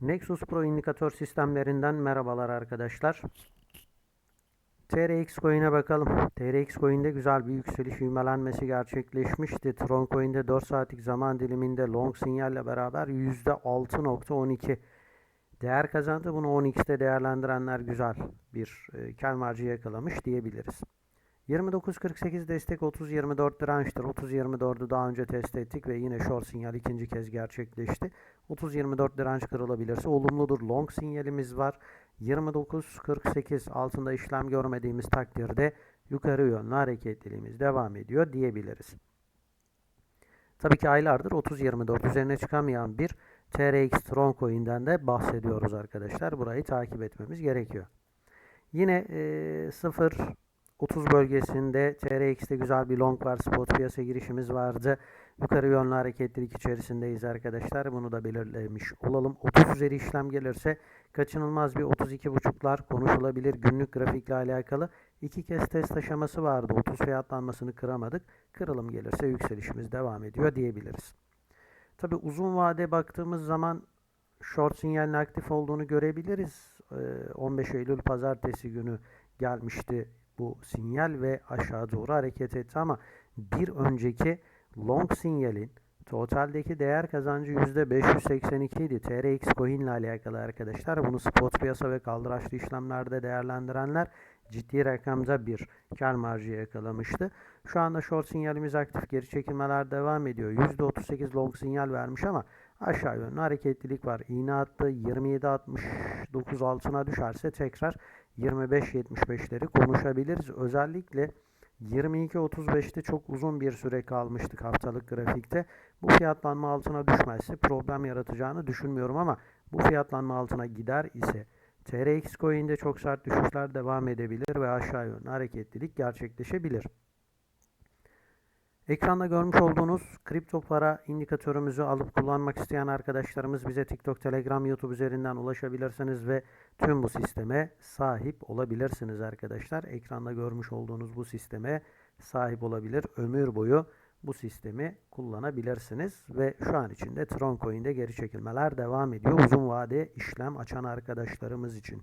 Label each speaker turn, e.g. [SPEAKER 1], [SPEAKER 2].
[SPEAKER 1] Nexus Pro indikatör sistemlerinden merhabalar arkadaşlar. TRX Coin'e bakalım. TRX Coin'de güzel bir yükseliş ivmelenmesi gerçekleşmişti. Tron Coin'de 4 saatlik zaman diliminde long sinyalle beraber %6.12 değer kazandı. Bunu 10x'te değerlendirenler güzel bir e, kar marjı yakalamış diyebiliriz. 29.48 destek 30.24 dirençtir. 30.24'ü daha önce test ettik ve yine short sinyal ikinci kez gerçekleşti. 30.24 direnç kırılabilirse olumludur. Long sinyalimiz var. 29.48 altında işlem görmediğimiz takdirde yukarı yönlü hareketliliğimiz devam ediyor diyebiliriz. Tabii ki aylardır 30.24 üzerine çıkamayan bir TRX Tron Coin'den de bahsediyoruz arkadaşlar. Burayı takip etmemiz gerekiyor. Yine e, 0 30 bölgesinde TRX'te güzel bir long var. Spot piyasa girişimiz vardı. Yukarı yönlü hareketlilik içerisindeyiz arkadaşlar. Bunu da belirlemiş olalım. 30 üzeri işlem gelirse kaçınılmaz bir 32.5'lar konuşulabilir. Günlük grafikle alakalı iki kez test aşaması vardı. 30 fiyatlanmasını kıramadık. Kırılım gelirse yükselişimiz devam ediyor diyebiliriz. Tabi uzun vade baktığımız zaman short sinyalin aktif olduğunu görebiliriz. 15 Eylül pazartesi günü gelmişti bu sinyal ve aşağı doğru hareket etti ama bir önceki long sinyalin totaldeki değer kazancı %582 idi. TRX coin ile alakalı arkadaşlar. Bunu spot piyasa ve kaldıraçlı işlemlerde değerlendirenler ciddi rakamda bir kar marjı yakalamıştı. Şu anda short sinyalimiz aktif geri çekilmeler devam ediyor. %38 long sinyal vermiş ama aşağı yönlü hareketlilik var. İğne attı 27.69 altına düşerse tekrar 25.75'leri konuşabiliriz. Özellikle 22.35'te çok uzun bir süre kalmıştık haftalık grafikte. Bu fiyatlanma altına düşmezse problem yaratacağını düşünmüyorum ama bu fiyatlanma altına gider ise TRX coin'de çok sert düşüşler devam edebilir ve aşağı yönlü hareketlilik gerçekleşebilir. Ekranda görmüş olduğunuz kripto para indikatörümüzü alıp kullanmak isteyen arkadaşlarımız bize TikTok, Telegram, YouTube üzerinden ulaşabilirsiniz ve tüm bu sisteme sahip olabilirsiniz arkadaşlar. Ekranda görmüş olduğunuz bu sisteme sahip olabilir. Ömür boyu bu sistemi kullanabilirsiniz ve şu an içinde Tron Coin'de geri çekilmeler devam ediyor. Uzun vade işlem açan arkadaşlarımız için.